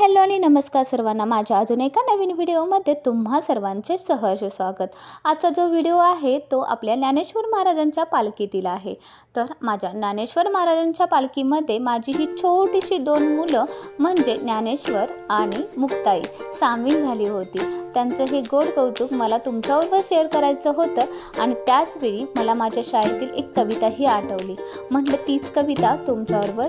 Hello आणि नमस्कार सर्वांना. माझ्या अजून एका नवीन व्हिडिओमध्ये तुम्हा सर्वांचे सहर्ष स्वागत. आजचा जो व्हिडिओ आहे तो आपल्या ज्ञानेश्वर महाराजांच्या पालखीतील आहे. तर माझ्या ज्ञानेश्वर महाराजांच्या पालखीमध्ये माझी ही छोटीशी दोन मुलं म्हणजे ज्ञानेश्वर आणि मुक्ताई सामील झाली होती. त्यांचं हे गोड कौतुक मला तुमच्याबरोबर शेअर करायचं होतं आणि त्याचवेळी मला माझ्या शाळेतील एक कविताही आठवली. म्हटलं तीच कविता तुमच्याबरोबर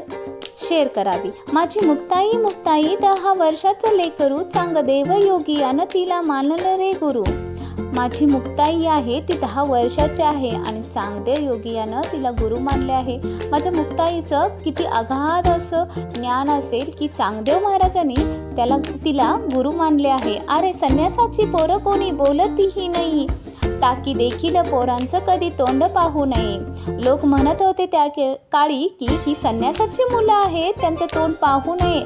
शेअर करावी. माझी मुक्ताई मुक्ताई दहा वर्षाचं लेकरू चांग देव योगी अन तिला मानलं रे गुरु. माझी मुक्ताई आहे ती दहा वर्षाची आहे आणि चांगदेव योगी यानं तिला गुरु मानले आहे. माझ्या मुक्ताईचं किती अगाध असं ज्ञान असेल की चांगदेव महाराजांनी त्याला तिला गुरु मानले आहे. अरे संन्यासाची पोरं कोणी बोलतीही नाही. ताकी देखील पोरांचं कधी तोंड पाहू नये. लोक म्हणत होते त्या के- काळी की ही संन्यासाची मुलं आहेत त्यांचं तोंड पाहू नये.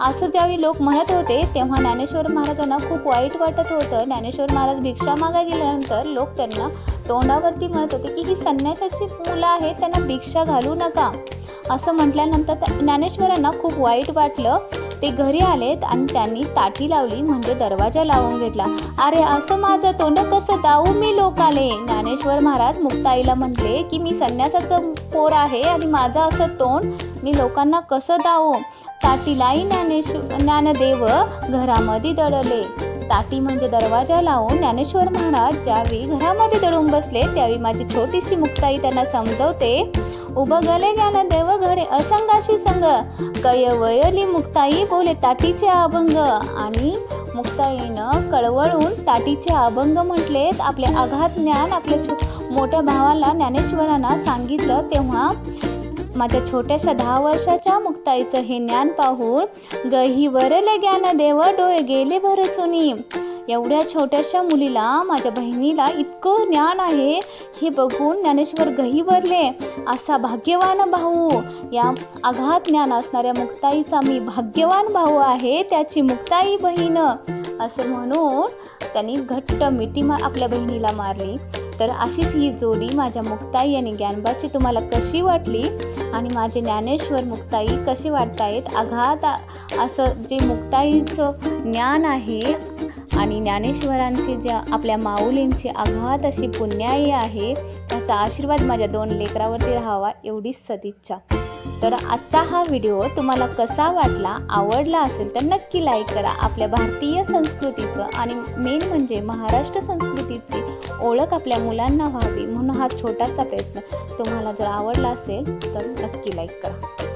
असं ज्यावेळी लोक म्हणत होते तेव्हा ज्ञानेश्वर महाराजांना खूप वाईट वाटत होतं. ज्ञानेश्वर महाराज भिक्षा मागा गेल्यानंतर लोक त्यांना तोंडावरती म्हणत होते की ही संन्यासाची मुलं आहेत त्यांना भिक्षा घालू नका. असं म्हटल्यानंतर ज्ञानेश्वरांना खूप वाईट वाटलं. ते घरी आलेत आणि त्यांनी ताटी लावली म्हणजे दरवाजा लावून घेतला. अरे असं माझं तोंड कसं दावू मी लोकाले ज्ञानेश्वर महाराज मुक्ताईला म्हटले की मी संन्यासाचं पोर आहे आणि माझं असं तोंड मी लोकांना कसं दावू ताटीलाही ज्ञानेश्वर ज्ञानदेव घरामध्ये दडले. ताटी म्हणजे दरवाजा लावून ज्ञानेश्वर महाराज ज्यावेळी घरामध्ये दडून बसले त्यावेळी माझी छोटीशी मुक्ताई त्यांना समजवते. उभं गले ज्ञानदेव घडे असंगाशी संग. कय वयली मुक्ताई बोले ताटीचे अभंग. आणि मुक्ताईनं कळवळून ताटीचे अभंग म्हटलेत. आपले आघात ज्ञान आपल्या मोठ्या भावाला ज्ञानेश्वरांना सांगितलं तेव्हा माझ्या छोट्याशा दहा वर्षाच्या मुक्ताईचं हे ज्ञान पाहून गही वरले ज्ञान देव डोळे गेले भरसुनी. एवढ्या छोट्याशा मुलीला माझ्या बहिणीला इतकं ज्ञान आहे. हे बघून ज्ञानेश्वर गहीवरले असा भाग्यवान भाऊ. या आघात ज्ञान असणाऱ्या मुक्ताईचा मी भाग्यवान भाऊ आहे त्याची मुक्ताई बहीण. असं म्हणून त्यांनी घट्ट मिठी मा आपल्या बहिणीला मारली. तर अशीच ही जोडी माझ्या मुक्ताई आणि ज्ञानबाची तुम्हाला कशी वाटली? आणि माझे ज्ञानेश्वर मुक्ताई कशी वाटतायत? आघात असं जे मुक्ताईचं ज्ञान आहे आणि ज्ञानेश्वरांची ज्या आपल्या माऊलींची आघात अशी पुण्याई आहे त्याचा आशीर्वाद माझ्या दोन लेकरावरती राहावा एवढीच सदिच्छा. तर आजचा हा व्हिडिओ तुम्हाला कसा वाटला आवडला असेल तर नक्की लाईक करा. आपल्या भारतीय संस्कृतीचं आणि मेन म्हणजे महाराष्ट्र संस्कृतीची ओळख आपल्या मुलांना व्हावी म्हणून हा छोटासा प्रयत्न तुम्हाला जर आवडला असेल तर नक्की लाईक करा.